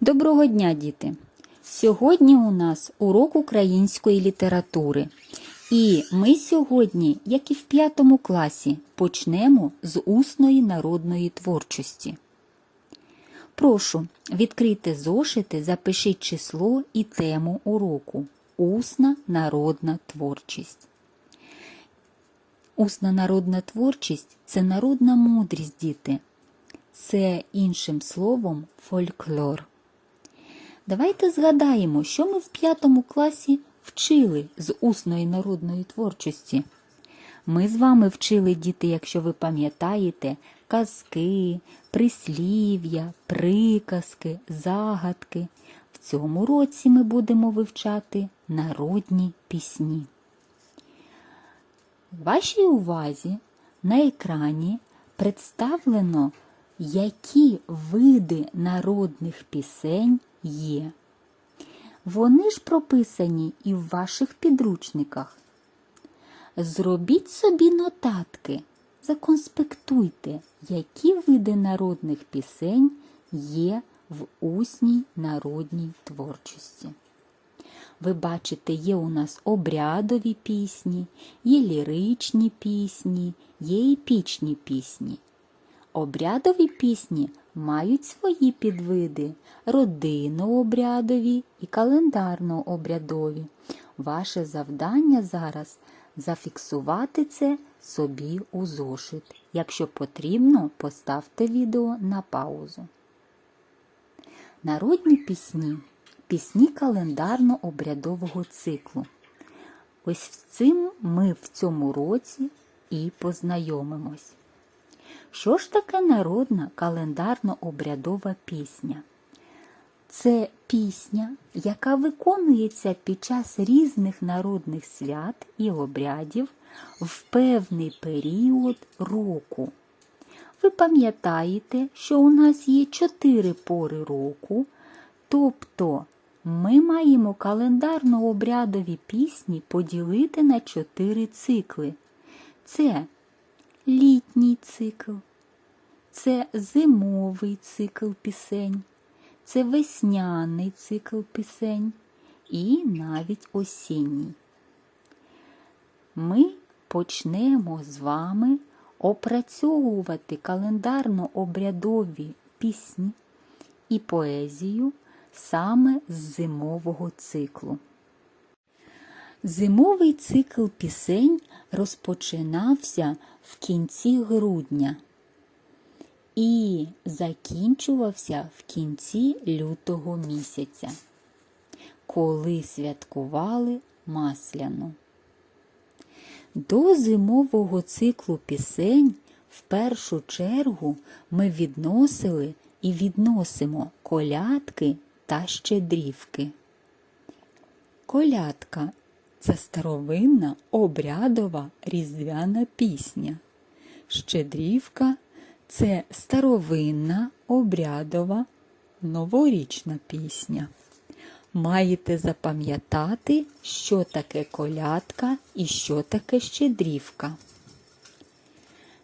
Доброго дня, діти! Сьогодні у нас урок української літератури. І ми сьогодні, як і в п'ятому класі, почнемо з усної народної творчості. Прошу, відкрийте зошити, запишіть число і тему уроку. Усна народна творчість. Усна народна творчість це народна мудрість, діти. Це іншим словом фольклор. Давайте згадаємо, що ми в п'ятому класі вчили з усної народної творчості. Ми з вами вчили діти, якщо ви пам'ятаєте, казки, прислів'я, приказки, загадки. В цьому році ми будемо вивчати народні пісні. Вашій увазі на екрані представлено, які види народних пісень є. Вони ж прописані і в ваших підручниках. Зробіть собі нотатки, законспектуйте, які види народних пісень є в усній народній творчості. Ви бачите, є у нас обрядові пісні, є ліричні пісні, є епічні пісні. Обрядові пісні мають свої підвиди родинно-обрядові і календарно-обрядові. Ваше завдання зараз зафіксувати це собі у зошит. Якщо потрібно, поставте відео на паузу. Народні пісні пісні календарно-обрядового циклу. Ось з цим ми в цьому році і познайомимось. Що ж таке народна календарно-обрядова пісня? Це пісня, яка виконується під час різних народних свят і обрядів в певний період року. Ви пам'ятаєте, що у нас є чотири пори року, тобто ми маємо календарно-обрядові пісні поділити на чотири цикли. Це літній цикл, це зимовий цикл пісень, це весняний цикл пісень і навіть осінній. Ми почнемо з вами опрацьовувати календарно-обрядові пісні і поезію саме з зимового циклу. Зимовий цикл пісень розпочинався в кінці грудня і закінчувався в кінці лютого місяця, коли святкували Масляну. До зимового циклу пісень в першу чергу ми відносили і відносимо колядки та щедрівки. Колядка це старовинна обрядова різдвяна пісня. Щедрівка це старовинна обрядова новорічна пісня. Маєте запам'ятати, що таке колядка і що таке щедрівка.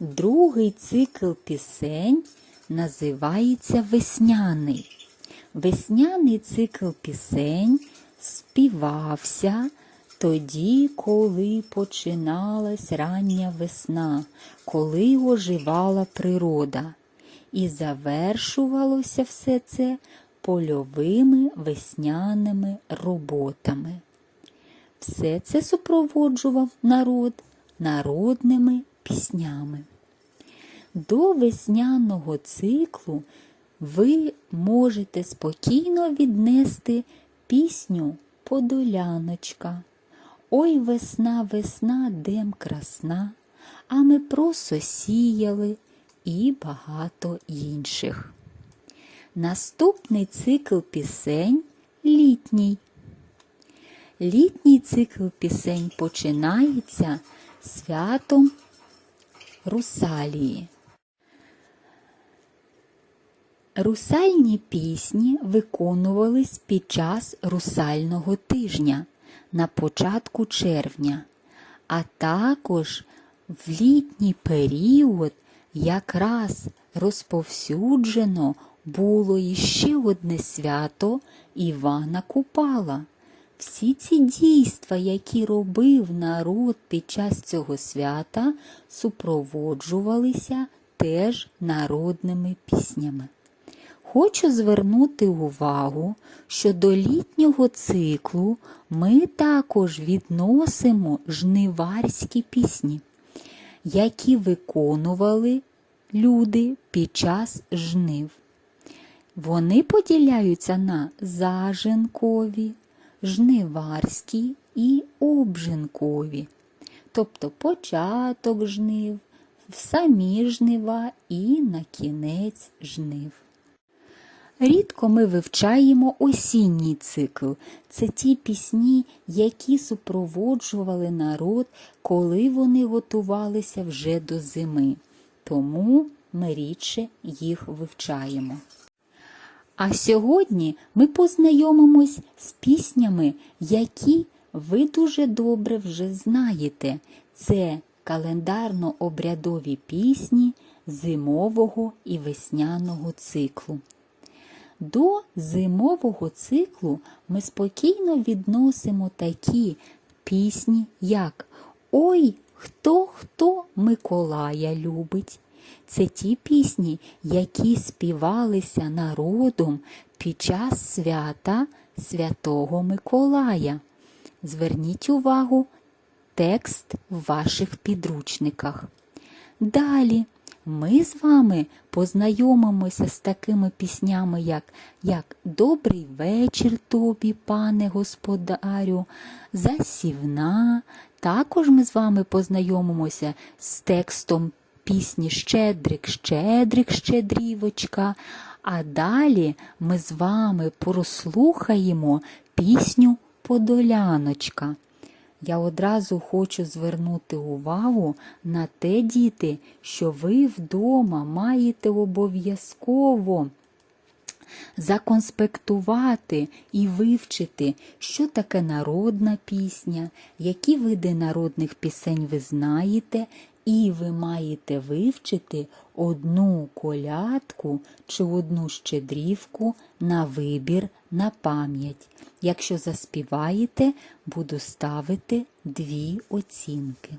Другий цикл пісень називається весняний. Весняний цикл пісень співався тоді, коли починалась рання весна, коли оживала природа, і завершувалося все це польовими весняними роботами. Все це супроводжував народ народними піснями. До весняного циклу ви можете спокійно віднести пісню Подоляночка. Ой весна, весна, дем красна, а ми просто сіяли і багато інших. Наступний цикл пісень літній. Літній цикл пісень починається святом Русалії. Русальні пісні виконувались під час русального тижня на початку червня, а також в літній період якраз розповсюджено було іще одне свято Івана Купала. Всі ці дійства, які робив народ під час цього свята, супроводжувалися теж народними піснями. Хочу звернути увагу, що до літнього циклу ми також відносимо жниварські пісні, які виконували люди під час жнив. Вони поділяються на зажинкові, жниварські і обжинкові, тобто початок жнив, самі жнива і на кінець жнив. Рідко ми вивчаємо осінній цикл. Це ті пісні, які супроводжували народ, коли вони готувалися вже до зими. Тому ми рідше їх вивчаємо. А сьогодні ми познайомимось з піснями, які ви дуже добре вже знаєте. Це календарно-обрядові пісні зимового і весняного циклу. До зимового циклу ми спокійно відносимо такі пісні, як Ой, хто хто Миколая любить. Це ті пісні, які співалися народом під час свята Святого Миколая. Зверніть увагу, текст в ваших підручниках. Далі ми з вами познайомимося з такими піснями, як, як Добрий вечір тобі, пане господарю, Засівна. Також ми з вами познайомимося з текстом пісні Щедрик, Щедрик, Щедрівочка. А далі ми з вами прослухаємо пісню Подоляночка. Я одразу хочу звернути увагу на те, діти, що ви вдома маєте обов'язково законспектувати і вивчити, що таке народна пісня, які види народних пісень ви знаєте, і ви маєте вивчити одну колядку чи одну щедрівку на вибір на пам'ять. Якщо заспіваєте, буду ставити дві оцінки.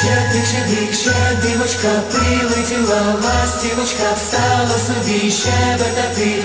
Щедрик, щедрик, щедрівочка, прилетіла ластівочка, стала собі щебетати,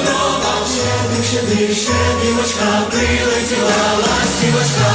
Щедрик, щедрик, щедрівочка, прилетіла ластівочка,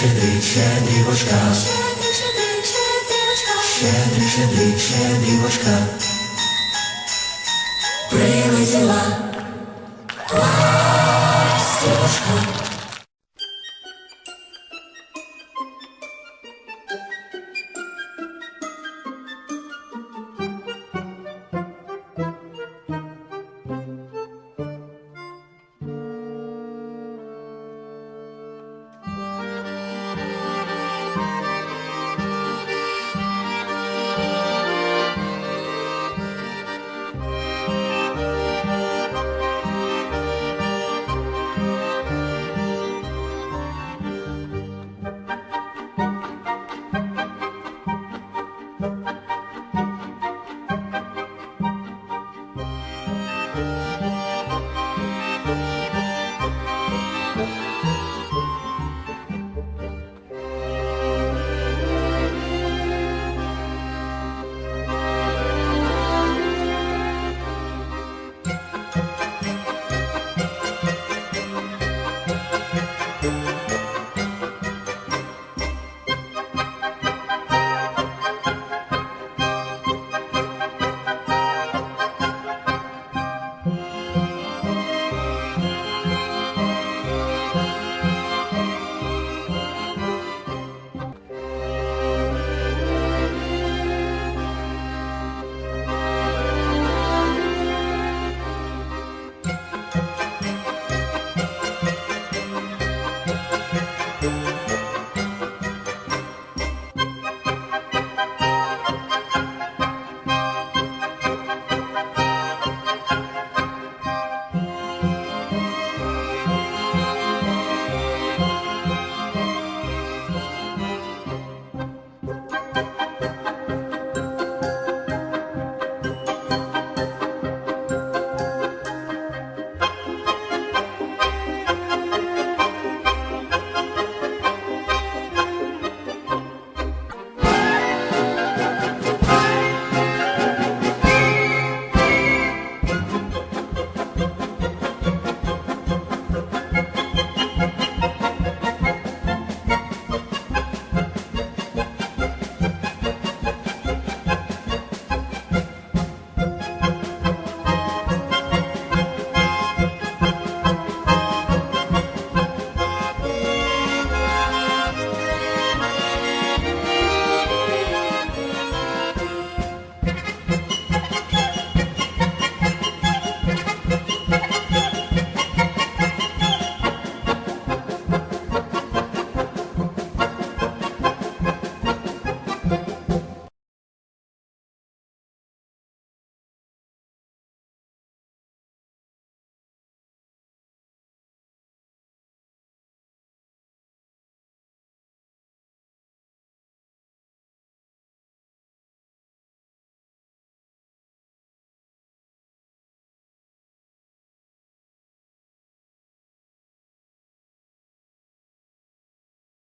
щедрик, щедрівочка, Щедрий, щедрий, щедрик, щедрик, щедрівочка. Прилетіла ластівочка.